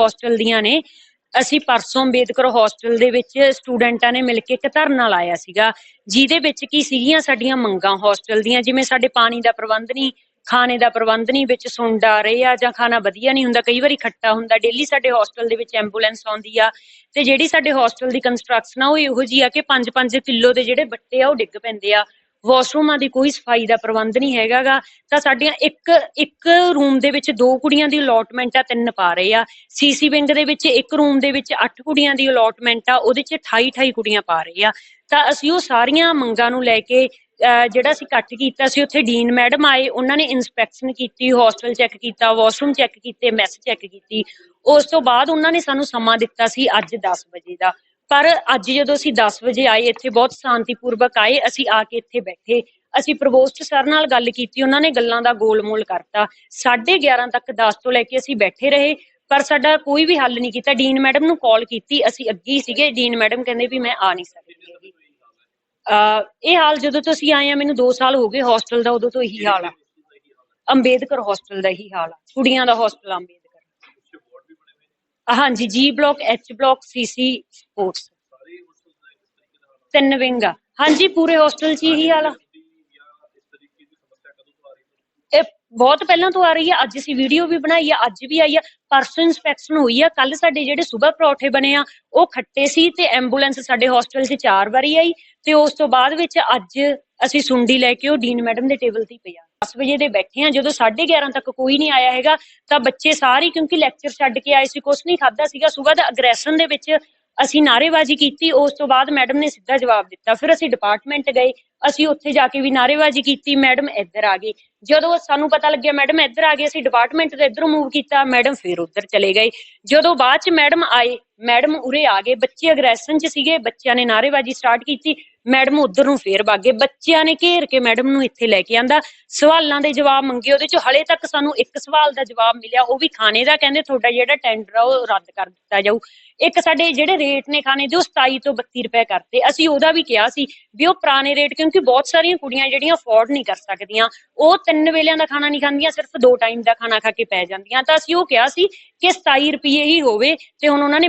Hostel ਦੀਆਂ ਨੇ। ਅਸੀਂ ਪਰਸੋਂ ਅੰਬੇਦਕਰ ਹੌਸਟਲ ਦੇ ਵਿੱਚ ਸਟੂਡੈਂਟਾਂ ਨੇ ਮਿਲ ਕੇ ਇੱਕ ਧਰਨਾ ਲਾਇਆ ਸੀਗਾ, ਜਿਹਦੇ ਵਿੱਚ ਕੀ ਸੀਗੀਆਂ ਸਾਡੀਆਂ ਮੰਗਾਂ ਹੌਸਟਲ ਦੀਆਂ, ਜਿਵੇਂ ਸਾਡੇ ਪਾਣੀ ਦਾ ਪ੍ਰਬੰਧ ਨਹੀਂ, ਖਾਣੇ ਦਾ ਪ੍ਰਬੰਧ ਨਹੀਂ, ਵਿੱਚ ਸੁੰਡ ਆ ਰਹੇ ਆ ਜਾਂ ਖਾਣਾ ਵਧੀਆ ਨਹੀਂ ਹੁੰਦਾ, ਕਈ ਵਾਰੀ ਖੱਟਾ ਹੁੰਦਾ ਡੇਲੀ ਸਾਡੇ ਹੌਸਟਲ ਦੇ ਵਿੱਚ ਐਂਬੂਲੈਂਸ ਆਉਂਦੀ ਆ, ਤੇ ਜਿਹੜੀ ਸਾਡੇ ਹੌਸਟਲ ਦੀ ਕੰਸਟਰਕਸ਼ਨ ਆ, ਉਹ ਇਹੋ ਜੀ ਆ ਕਿ 5-5 ਕਿਲੋ ਦੇ ਜਿਹੜੇ ਬੱਟੇ ਆ, ਉਹ ਡਿੱਗ ਪੈਂਦੇ ਆ। ਵਾਸ਼ਰੂਮਾਂ ਦੀ ਕੋਈ ਸਫ਼ਾਈ ਦਾ ਪ੍ਰਬੰਧ ਨਹੀਂ ਹੈਗਾਗਾ। ਤਾਂ ਸਾਡੀਆਂ ਇੱਕ ਇੱਕ ਰੂਮ ਦੇ ਵਿੱਚ ਦੋ ਕੁੜੀਆਂ ਦੀ ਅਲੋਟਮੈਂਟ ਆ, ਤਿੰਨ ਪਾ ਰਹੇ ਆ ਸੀਸੀ ਵਿੰਗ ਦੇ ਵਿੱਚ ਇੱਕ ਰੂਮ ਦੇ ਵਿੱਚ 8 ਕੁੜੀਆਂ ਦੀ ਅਲੋਟਮੈਂਟ ਆ, ਉਹਦੇ 'ਚ 28 28 ਕੁੜੀਆਂ ਪਾ ਰਹੇ ਆ। ਤਾਂ ਅਸੀਂ ਉਹ ਸਾਰੀਆਂ ਮੰਗਾਂ ਨੂੰ ਲੈ ਕੇ ਅਹ ਜਿਹੜਾ ਅਸੀਂ ਇਕੱਠ ਕੀਤਾ ਸੀ ਉੱਥੇ ਡੀਨ ਮੈਡਮ ਆਏ, ਉਹਨਾਂ ਨੇ ਇਨਸਪੈਕਸ਼ਨ ਕੀਤੀ ਹੌਸਟਲ ਚੈੱਕ ਕੀਤਾ ਵਾਸ਼ਰੂਮ ਚੈੱਕ ਕੀਤੇ ਮੈਸ ਚੈੱਕ ਕੀਤੀ। ਉਸ ਤੋਂ ਬਾਅਦ ਉਹਨਾਂ ਨੇ ਸਾਨੂੰ ਸਮਾਂ ਦਿੱਤਾ ਸੀ ਅੱਜ 10 ਵਜੇ ਦਾ। ਪਰ ਅੱਜ ਜਦੋਂ ਅਸੀਂ 10 ਵਜੇ ਆਏ, ਇੱਥੇ ਬਹੁਤ ਸ਼ਾਂਤੀਪੂਰਵਕ ਆਏ, ਅਸੀਂ ਆ ਕੇ ਇੱਥੇ ਬੈਠੇ। ਅਸੀਂ ਪ੍ਰਵੋਸਟ ਸਰ ਨਾਲ ਗੱਲ ਕੀਤੀ, ਉਹਨਾਂ ਨੇ ਗੱਲਾਂ ਦਾ ਗੋਲਮੋਲ ਕਰਤਾ। 11:30 ਤੱਕ 10 ਤੋਂ ਲੈ ਕੇ ਅਸੀਂ ਬੈਠੇ ਰਹੇ, ਪਰ ਸਾਡਾ ਕੋਈ ਵੀ ਹੱਲ ਨਹੀਂ ਕੀਤਾ। ਡੀਨ ਮੈਡਮ ਨੂੰ ਕਾਲ ਕੀਤੀ, ਅਸੀਂ ਅੱਗੇ ਹੀ ਸੀਗੇ। ਡੀਨ ਮੈਡਮ ਕਹਿੰਦੇ ਵੀ ਮੈਂ ਆ ਨਹੀਂ ਸਕਦੀ ਇਹ ਹਾਲ ਜਦੋਂ ਤੁਸੀਂ ਆਏ ਆ ਮੈਨੂੰ 2 ਸਾਲ ਹੋ ਗਏ ਹੌਸਟਲ ਦਾ, ਉਦੋਂ ਤੋਂ ਇਹੀ ਹਾਲ ਆ। ਅੰਬੇਦਕਰ ਹੌਸਟਲ ਦਾ ਇਹੀ ਹਾਲ ਆ। ਕੁੜੀਆਂ ਦਾ ਹੌਸਟਲ ਆ ਅੰਬੇਦਕਰ। ਹਾਂਜੀ G block H block CC sports ਤਿੰਨ ਵਿੰਗ ਆ। ਹਾਂਜੀ, ਪੂਰੇ ਹੌਸਟਲ 'ਚ ਇਹੀ ਹਾਲ ਇਹ ਬਹੁਤ ਪਹਿਲਾਂ ਤੋਂ ਆ ਰਹੀ ਹੈ ਅੱਜ ਅਸੀਂ ਵੀਡੀਓ ਵੀ ਬਣਾਈ ਆ, ਅੱਜ ਵੀ ਆਈ ਆ। ਪਰਸੋਂ ਇਨਸਪੈਕਸ਼ਨ ਹੋਈ ਆ ਕੱਲ ਸਾਡੇ ਜਿਹੜੇ ਸਵੇਰ ਪਰੌਠੇ ਬਣੇ ਆ, ਉਹ ਖੱਟੇ ਸੀ ਤੇ ਐਂਬੂਲੈਂਸ ਸਾਡੇ ਹੌਸਟਲ 'ਚ ਚਾਰ ਵਾਰੀ ਆਈ ਤੇ ਉਸ ਤੋਂ ਬਾਅਦ ਵਿੱਚ ਅੱਜ ਅਸੀਂ ਸੁੰਡੀ ਲੈ ਕੇ ਉਹ ਡੀਨ ਮੈਡਮ ਦੇ ਟੇਬਲ ਤੇ ਹੀ ਪਿਆ 10 ਵਜੇ ਦੇ ਬੈਠੇ ਆ ਜਦੋਂ 11:30 ਤੱਕ ਕੋਈ ਨਹੀਂ ਆਇਆ ਹੈਗਾ, ਤਾਂ ਬੱਚੇ ਸਾਰੇ, ਕਿਉਂਕਿ ਲੈਕਚਰ ਛੱਡ ਕੇ ਆਏ ਸੀ, ਕੁਛ ਨਹੀਂ ਖਾਦਾ ਸੀਗਾ, ਸਵੇਰ ਦਾ ਅਗਰੈਸ਼ਨ ਦੇ ਵਿੱਚ ਅਸੀਂ ਨਾਅਰੇਬਾਜ਼ੀ ਕੀਤੀ, ਉਸ ਤੋਂ ਬਾਅਦ ਮੈਡਮ ਨੇ ਸਿੱਧਾ ਜਵਾਬ ਦਿੱਤਾ, ਫਿਰ ਅਸੀਂ ਡਿਪਾਰਟਮੈਂਟ ਗਏ, ਅਸੀਂ ਉੱਥੇ ਜਾ ਕੇ ਵੀ ਨਾਅਰੇਬਾਜ਼ੀ ਕੀਤੀ ਮੈਡਮ ਇੱਧਰ ਆ ਗਈ ਜਦੋਂ ਸਾਨੂੰ ਪਤਾ ਲੱਗਿਆ ਮੈਡਮ ਇੱਧਰ ਆ ਗਏ, ਅਸੀਂ ਡਿਪਾਰਟਮੈਂਟ ਤੋਂ ਇੱਧਰ ਮੂਵ ਕੀਤਾ ਮੈਡਮ ਫਿਰ ਉੱਧਰ ਚਲੇ ਗਏ। ਜਦੋਂ ਬਾਅਦ ਚ ਮੈਡਮ ਆਏ ਮੈਡਮ ਉਰੇ ਆ ਗਏ, ਬੱਚੇ ਅਗਰੈਸ਼ਨ ਚ ਸੀਗੇ, ਬੱਚਿਆਂ ਨੇ ਨਾਅਰੇਬਾਜ਼ੀ ਸਟਾਰਟ ਕੀਤੀ, ਮੈਡਮ ਉਧਰ ਨੂੰ ਫੇਰ ਭਾਗੇ ਬੱਚਿਆਂ ਨੇ ਘੇਰ ਕੇ ਮੈਡਮ ਨੂੰ ਇੱਥੇ ਲੈ ਕੇ ਆਂਦਾ, ਸਵਾਲਾਂ ਦੇ ਜਵਾਬ ਮੰਗੇ ਉਹਦੇ ਚ, ਹਲੇ ਤੱਕ ਸਾਨੂੰ ਇੱਕ ਸਵਾਲ ਦਾ ਜਵਾਬ ਮਿਲਿਆ, ਉਹ ਵੀ ਖਾਣੇ ਦਾ, ਕਹਿੰਦੇ ਤੁਹਾਡਾ ਜਿਹੜਾ ਟੈਂਡਰ ਆ ਉਹ ਰੱਦ ਕਰ ਦਿੱਤਾ ਜਾਊ। ਇੱਕ ਸਾਡੇ ਜਿਹੜੇ ਰੇਟ ਨੇ ਖਾਣੇ ਦੇ ਉਹ 27 ਤੋਂ 32 ਰੁਪਏ ਕਰਤੇ, ਅਸੀਂ ਉਹਦਾ ਵੀ ਕਿਹਾ ਸੀ ਵੀ ਉਹ ਪੁਰਾਣੇ ਰੇਟ ਕਿਉਂਕਿ ਬਹੁਤ ਸਾਰੀਆਂ ਕੁੜੀਆਂ ਜਿਹੜੀਆਂ ਅਫੋਰਡ ਨਹੀਂ ਕਰ ਸਕਦੀਆਂ, ਉਹ ਤਿੰਨ ਵੇਲਿਆਂ ਦਾ ਖਾਣਾ ਨਹੀਂ ਖਾਂਦੀਆਂ, ਸਿਰਫ ਦੋ ਟਾਈਮ ਦਾ ਖਾਣਾ ਖਾ ਕੇ ਪੈ ਜਾਂਦੀਆਂ, ਤਾਂ ਅਸੀਂ ਉਹ ਕਿਹਾ ਸੀ ਕਿ 27 ਰੁਪਏ ਹੀ ਹੋਵੇ, ਤੇ ਹੁਣ ਉਹਨਾਂ ਨੇ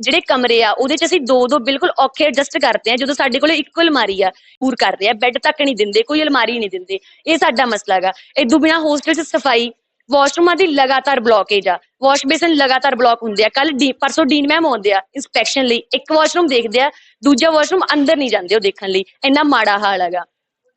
ਜਿਹੜੇ ਕਮਰੇ ਆ, ਉਹਦੇ ਚ ਅਸੀਂ ਦੋ ਦੋ ਬਿਲਕੁਲ ਔਖੇ ਐਡਜਸਟ ਕਰਦੇ ਆ, ਜਦੋਂ ਸਾਡੇ ਕੋਲ ਇੱਕੋ ਅਲਮਾਰੀ ਆ, ਪੂਰ ਕਰਦੇ ਆ ਬੈੱਡ ਤੱਕ ਨਹੀਂ ਦਿੰਦੇ, ਕੋਈ ਅਲਮਾਰੀ ਨਹੀਂ ਦਿੰਦੇ, ਇਹ ਸਾਡਾ ਮਸਲਾ ਗਾ ਇਦੋਂ ਬਿਨਾ ਹੋਸਟਲ ਚ ਸਫ਼ਾਈ ਵਾਸ਼ਰੂਮਾਂ ਦੀ ਲਗਾਤਾਰ ਬਲੌਕੇਜ ਆ ਵਾਸ਼ ਬੇਸਨ ਲਗਾਤਾਰ ਬਲੌਕ ਹੁੰਦੇ ਆ। ਕੱਲ ਪਰਸੋਂ ਡੀਨ ਮੈਮ ਆਉਂਦੇ ਆ ਇਨਸਪੈਕਸ਼ਨ ਲਈ, ਇੱਕ ਵਾਸ਼ਰੂਮ ਦੇਖਦੇ ਆ, ਦੂਜਾ ਵਾਸ਼ਰੂਮ ਅੰਦਰ ਨਹੀਂ ਜਾਂਦੇ ਉਹ ਦੇਖਣ ਲਈ, ਇੰਨਾ ਮਾੜਾ ਹਾਲ ਹੈਗਾ।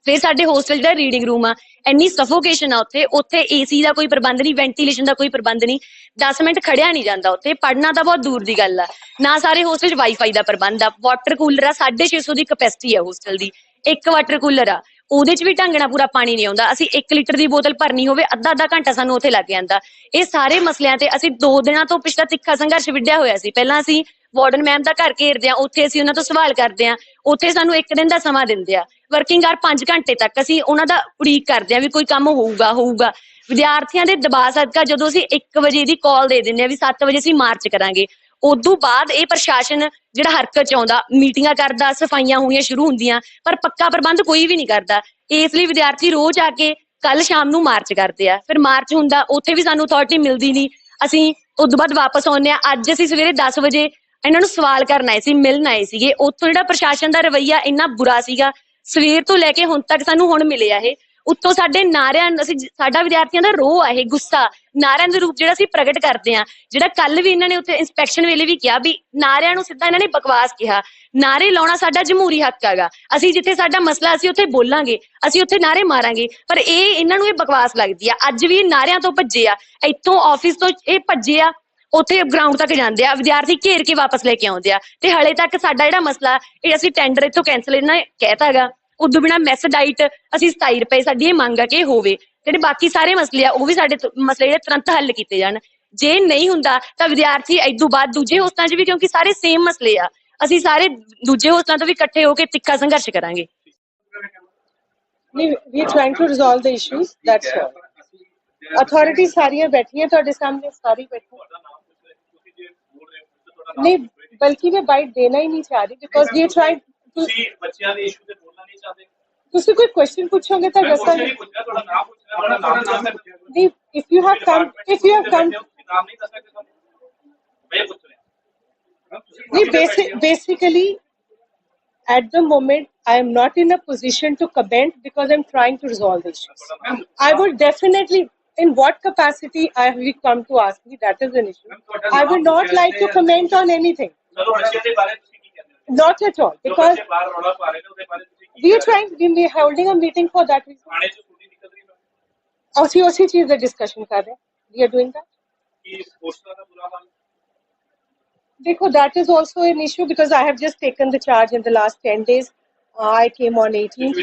ਫਿਰ ਸਾਡੇ ਹੋਸਟਲ ਦਾ ਰੀਡਿੰਗ ਰੂਮ ਆ। ਇੰਨੀ ਸਫੋਕੇਸ਼ਨ ਆ ਉੱਥੇ। ਉੱਥੇ ਏਸੀ ਦਾ ਕੋਈ ਪ੍ਰਬੰਧ ਨਹੀਂ ਵੈਂਟੀਲੇਸ਼ਨ ਦਾ ਕੋਈ ਪ੍ਰਬੰਧ ਨਹੀਂ। 10 ਮਿੰਟ ਖੜਿਆ ਨਹੀਂ ਜਾਂਦਾ ਉੱਥੇ। ਪੜਨਾ ਤਾਂ ਬਹੁਤ ਦੂਰ ਦੀ ਗੱਲ ਆ। ਨਾ ਸਾਰੇ ਹੋਸਟਲ 'ਚ ਵਾਈਫਾਈ ਦਾ ਪ੍ਰਬੰਧ ਆ। ਵਾਟਰ ਕੂਲਰ ਆ 650 ਦੀ ਕਪੈਸਿਟੀ ਆ ਹੋਸਟਲ ਦੀ। ਇੱਕ ਵਾਟਰ ਕੂਲਰ ਆ। ਉਹਦੇ 'ਚ ਵੀ ਢੰਗ ਨਾਲ ਪੂਰਾ ਪਾਣੀ ਨਹੀਂ ਆਉਂਦਾ। ਅਸੀਂ 1 ਲੀਟਰ ਦੀ ਬੋਤਲ ਭਰਨੀ ਹੋਵੇ, ਅੱਧਾ ਅੱਧਾ ਘੰਟਾ ਸਾਨੂੰ ਉੱਥੇ ਲੱਗ ਜਾਂਦਾ। ਇਹ ਸਾਰੇ ਮਸਲਿਆਂ ਤੇ ਅਸੀਂ 2 ਦਿਨਾਂ ਤੋਂ ਪਿਛਲਾ ਤਿੱਖਾ ਸੰਘਰਸ਼ ਵਿੱਢਿਆ ਹੋਇਆ ਸੀ। ਪਹਿਲਾਂ ਅਸੀਂ ਵਾਰਡਨ ਮੈਮ ਦਾ ਘਰ ਘੇਰਦੇ ਆ, ਉੱਥੇ ਅਸੀਂ ਉਹਨਾਂ ਤੋਂ ਸਵਾਲ ਕਰਦੇ ਆ, ਉੱਥੇ ਸਾਨੂੰ ਇੱਕ ਦਿਨ ਦਾ ਸਮਾਂ ਦਿੰਦੇ ਆ। ਵਰਕਿੰਗ ਆਰ 5 ਘੰਟੇ ਤੱਕ ਅਸੀਂ ਉਹਨਾਂ ਦਾ ਉਡੀਕ ਕਰਦੇ ਆ ਵੀ ਕੋਈ ਕੰਮ ਹੋਊਗਾ ਹੋਊਗਾ। ਵਿਦਿਆਰਥੀਆਂ ਦੇ ਦਬਾਅ ਸਦਕਾ ਜਦੋਂ ਅਸੀਂ 1 ਵਜੇ ਦੀ ਕਾਲ ਦੇ ਦਿੰਦੇ ਆ ਵੀ 7 ਵਜੇ ਅਸੀਂ ਮਾਰਚ ਕਰਾਂਗੇ, ਉਦੋਂ ਬਾਅਦ ਇਹ ਪ੍ਰਸ਼ਾਸਨ ਜਿਹੜਾ ਹਰਕਤ ਚ ਆਉਂਦਾ, ਮੀਟਿੰਗਾਂ ਕਰਦਾ, ਸਫਾਈਆਂ ਹੋਣੀਆਂ ਸ਼ੁਰੂ ਹੁੰਦੀਆਂ, ਪਰ ਪੱਕਾ ਪ੍ਰਬੰਧ ਕੋਈ ਵੀ ਨਹੀਂ ਕਰਦਾ। ਇਸ ਲਈ ਵਿਦਿਆਰਥੀ ਰੋਜ਼ ਆ ਕੇ ਕੱਲ ਸ਼ਾਮ ਨੂੰ ਮਾਰਚ ਕਰਦੇ ਆ। ਫਿਰ ਮਾਰਚ ਹੁੰਦਾ, ਉੱਥੇ ਵੀ ਸਾਨੂੰ ਅਥਾਰਟੀ ਮਿਲਦੀ ਨਹੀਂ। ਅਸੀਂ ਉਦੋਂ ਬਾਅਦ ਵਾਪਸ ਆਉਂਦੇ ਆ, ਅੱਜ ਅਸੀਂ ਸਵੇਰੇ 10 ਵਜੇ ਇਹਨਾਂ ਨੂੰ ਸਵਾਲ ਕਰਨ ਆਏ ਸੀ, ਮਿਲਣ ਆਏ ਸੀਗੇ। ਉੱਥੋਂ ਜਿਹੜਾ ਪ੍ਰਸ਼ਾਸਨ ਦਾ ਰਵੱਈਆ ਇੰਨਾ ਬੁਰਾ ਸੀਗਾ, ਸਵੇਰ ਤੋਂ ਲੈ ਕੇ ਹੁਣ ਤੱਕ ਸਾਨੂੰ ਹੁਣ ਮਿਲਿਆ ਇਹ। ਉੱਤੋਂ ਸਾਡੇ ਨਾਰਿਆਂ, ਅਸੀਂ ਸਾਡਾ ਵਿਦਿਆਰਥੀਆਂ ਦਾ ਰੋਹ ਆ ਇਹ, ਗੁੱਸਾ। ਨਾਰਿਆਂ ਦੇ ਰੂਪ ਜਿਹੜਾ ਅਸੀਂ ਪ੍ਰਗਟ ਕਰਦੇ ਆ ਜਿਹੜਾ ਕੱਲ ਵੀ ਇਹਨਾਂ ਨੇ ਉੱਥੇ ਇਨਸਪੈਕਸ਼ਨ ਵੇਲੇ ਵੀ ਕਿਹਾ ਵੀ ਨਾਰਿਆਂ ਨੂੰ ਸਿੱਧਾ ਇਹਨਾਂ ਨੇ ਬਕਵਾਸ ਕਿਹਾ। ਨਾਰੇ ਲਾਉਣਾ ਸਾਡਾ ਜਮਹੂਰੀ ਹੱਕ ਹੈਗਾ। ਅਸੀਂ ਜਿੱਥੇ ਸਾਡਾ ਮਸਲਾ, ਅਸੀਂ ਉੱਥੇ ਬੋਲਾਂਗੇ, ਅਸੀਂ ਉੱਥੇ ਨਾਰੇ ਮਾਰਾਂਗੇ। ਪਰ ਇਹ, ਇਹਨਾਂ ਨੂੰ ਇਹ ਬਕਵਾਸ ਲੱਗਦੀ ਆ। ਅੱਜ ਵੀ ਇਹ ਨਾਰਿਆਂ ਤੋਂ ਭੱਜੇ ਆ। ਇੱਥੋਂ ਆਫਿਸ ਤੋਂ ਇਹ ਭੱਜੇ ਆ। ਉੱਥੇ ਗਰਾਊਂਡ ਤੱਕ ਜਾਂਦੇ ਆ, ਵਿਦਿਆਰਥੀ ਘੇਰ ਕੇ ਵਾਪਸ ਲੈ ਕੇ ਆਉਂਦੇ ਆ। ਤੇ ਹਲੇ ਤੱਕ ਸਾਡਾ ਜਿਹੜਾ ਮਸਲਾ, ਇਹ ਅਸੀਂ ਟੈਂਡਰ ਇੱਥੋਂ ਕੈਨਸਲ ਇਹਨਾਂ ਨੇ ਉਦੋਂ ਬਿਨਾ ਮੈਸ ਅਸੀਂ 27 ਰੁਪਏ ਸਾਡੀ ਇਹ ਮੰਗ ਆ ਕਿ ਹੋਵੇ। ਜਿਹੜੇ ਬਾਕੀ ਸਾਰੇ ਮਸਲੇ ਆ, ਉਹ ਵੀ ਸਾਡੇ ਮਸਲੇ ਜਿਹੜੇ ਤੁਰੰਤ ਹੱਲ ਕੀਤੇ ਜਾਣ। ਜੇ ਨਹੀਂ ਹੁੰਦਾ ਤਾਂ ਵਿਦਿਆਰਥੀ ਇਦੋਂ ਬਾਅਦ ਦੂਜੇ ਹੋਸਟਾਂ 'ਚ ਵੀ, ਕਿਉਂਕਿ ਸਾਰੇ ਸੇਮ ਮਸਲੇ ਆ, ਅਸੀਂ ਸਾਰੇ ਦੂਜੇ ਹੋਸਟਾਂ ਤੋਂ ਵੀ ਇਕੱਠੇ ਹੋ ਕੇ ਤਿੱਖਾ ਸੰਘਰਸ਼ ਕਰਾਂਗੇ। We trying to resolve the issues that's all authority ਸਾਰੀਆਂ ਬੈਠੀਆਂ ਤੁਹਾਡੇ ਸਾਹਮਣੇ, ਸਾਰੀ ਬੈਠੀ ਨਹੀਂ ਬਲਕਿ ਮੈਂ ਬਾਈਟ ਦੇਣਾ ਹੀ ਨਹੀਂ ਚਾਹ ਰਹੀ ਬਿਕੋਜ਼ ਵੀ ਟ੍ਰਾਈਂਗ ਤੁਸੀਂ ਬੱਚਿਆਂ ਦੇ ਇਸ਼ੂ ਤੇ ਬੋਲਣਾ ਨਹੀਂ ਚਾਹਦੇ ਤੁਸੀਂ ਕੋਈ ਕੁਐਸਚਨ ਪੁੱਛੋਗੇ ਤਾਂ ਮੈਂ ਦੱਸਾਂਗੇ ਨਹੀਂ ਪੁੱਛਿਆ ਤੁਹਾਡਾ ਨਾਮ ਪੁੱਛਿਆ ਤੁਹਾਡਾ ਨਾਮ ਨਾਮ ਮੈਂ ਪੁੱਛਿਆ ਨਹੀਂ if you have come if you have come ਤੁਸੀਂ ਨਾਮ ਨਹੀਂ ਦੱਸ ਸਕਦੇ ਸਾਨੂੰ ਮੈਂ ਪੁੱਛ ਰਿਹਾ ਨਹੀਂ basic, basically at the moment I am not in a position to comment because I'm trying to resolve the issues. I would definitely, in what capacity have we come to ask you? That is an issue. I will not like to comment on anything. Not at all. Because we are trying, we are holding a meeting for that reason. OCOC is the discussion. We are doing that. Deekho, that is also an issue because I have just taken the charge in the last 10 days. Uh, I came on 18.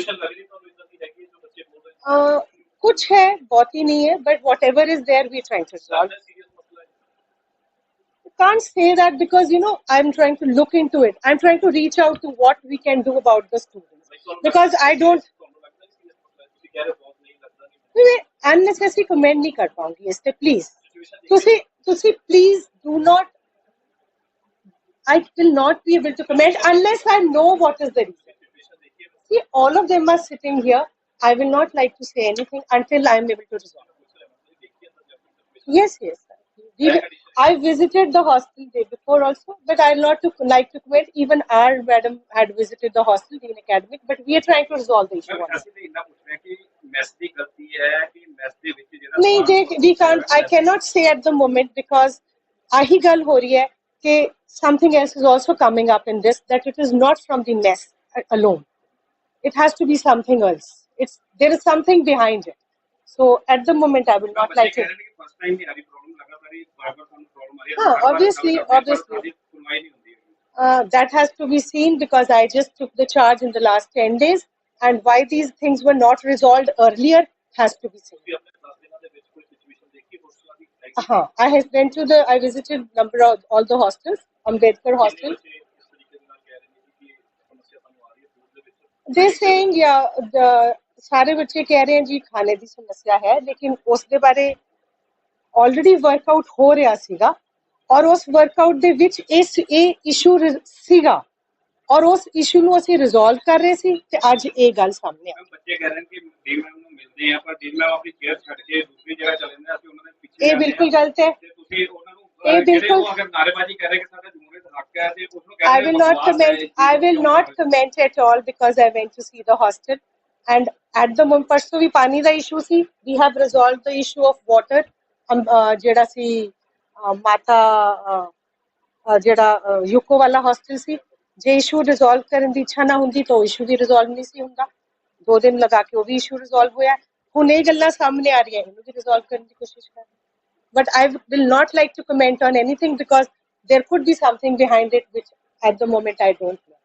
Uh, कुछ है बहुत ही नहीं है but whatever is there we trying can't say that because you know i'm trying to look into it. I'm trying to reach out to what we can do about the students. Because i don't unnecessary comment me cut down yes please. to see please do not i will not be able to comment unless i know what is the reason. See all of them are sitting here. I will not like to say anything until I am able to resolve. Yes, yes. I visited the hostel day before also, but I will not to, like to quit. Even our madam had visited the hostel, Dean Academic, but we are trying to resolve the issue. No, we we can I can not say at the moment because आही गल हो that है कि something else is also coming up in this that it is not from the mess it's there is something behind it. So at the moment, I will not like it. Huh, obviously, obviously. Uh, that has to be seen because I just took the charge in the last 10 days and why these things were not resolved earlier has to be seen. Uh-huh. I went to the, I visited number of all the hostels, Ambedkar hostel. They're saying, yeah, the ਸਾਰੇ ਬੱਚੇ ਕਹਿ ਰਹੇ ਹਨ ਜੀ ਖਾਣੇ ਦੀ ਸਮੱਸਿਆ ਹੈ ਲੇਕਿਨ ਉਸ ਦੇ ਬਾਰੇ ਆਲਰੇਡੀ ਵਰਕਆਊਟ ਹੋ ਰਿਹਾ ਸੀਗਾ ਔਰ ਉਸ ਵਰਕਆਊਟ ਦੇ ਵਿੱਚ ਇਸ ਇਹ ਇਸ਼ੂ ਸੀਗਾ ਔਰ ਉਸ ਇਸ਼ੂ ਨੂੰ ਅਸੀਂ ਰਿਜ਼ੋਲਵ ਕਰ ਰਹੇ ਸੀ ਤੇ ਅੱਜ ਇਹ ਗੱਲ ਸਾਹਮਣੇ ਆ ਬੱਚੇ ਕਹਿ ਰਹੇ ਕਿ ਡੀਨ ਮੈਮ ਨੂੰ ਮਿਲਦੇ ਆ ਪਰ ਡੀਨ ਮੈਮ ਆਪਣੀ ਕੇਅਰ ਛੱਡ ਕੇ ਦੂਸਰੀ ਜਗ੍ਹਾ ਚਲੇ ਜਾਂਦੇ ਆ, ਅਸੀਂ ਉਹਨਾਂ ਦੇ ਪਿੱਛੇ ਇਹ। ਬਿਲਕੁਲ ਗਲਤ ਹੈ ਤੇ ਤੁਸੀਂ ਉਹਨਾਂ ਨੂੰ ਇਹ ਬਿਲਕੁਲ- ਉਹ ਅਗਰ ਨਾਰੇਬਾਜ਼ੀ ਕਰ ਰਹੇ ਕਿ ਸਾਡਾ ਜਮਹੂਰੀਅਤ ਹੱਕ ਹੈ ਤੇ ਉਸ ਨੂੰ I ਕਹਿੰਦੇ will not comment. I will not comment at all because I went to see the hostel. And at the moment ਪਰਸੋਂ ਵੀ ਪਾਣੀ ਦਾ ਇਸ਼ੂ ਸੀ we have resolved the issue of water ਜਿਹੜਾ ਸੀ ਮਾਤਾ ਜਿਹੜਾ ਯੂਕੋ ਵਾਲਾ ਹੌਸਟਲ ਸੀ ਜੇ ਇਸ਼ੂ ਰਿਜ਼ੋਲਵ ਕਰਨ ਦੀ ਇੱਛਾ ਨਾ ਹੁੰਦੀ ਤਾਂ ਇਸ਼ੂ ਵੀ ਰਿਜ਼ੋਲਵ ਨਹੀਂ ਸੀ ਹੁੰਦਾ ਦੋ ਦਿਨ ਲਗਾ ਕੇ ਉਹ ਵੀ ਇਸ਼ੂ ਰਿਜ਼ੋਲਵ ਹੋਇਆ ਹੁਣ ਇਹ ਗੱਲਾਂ ਸਾਹਮਣੇ ਆ ਰਹੀਆਂ ਇਹਨੂੰ ਵੀ ਰਿਜ਼ੋਲਵ ਕਰਨ ਦੀ ਕੋਸ਼ਿਸ਼ ਕਰ but I will not like to comment on anything because there could be something behind it which at the moment I don't know.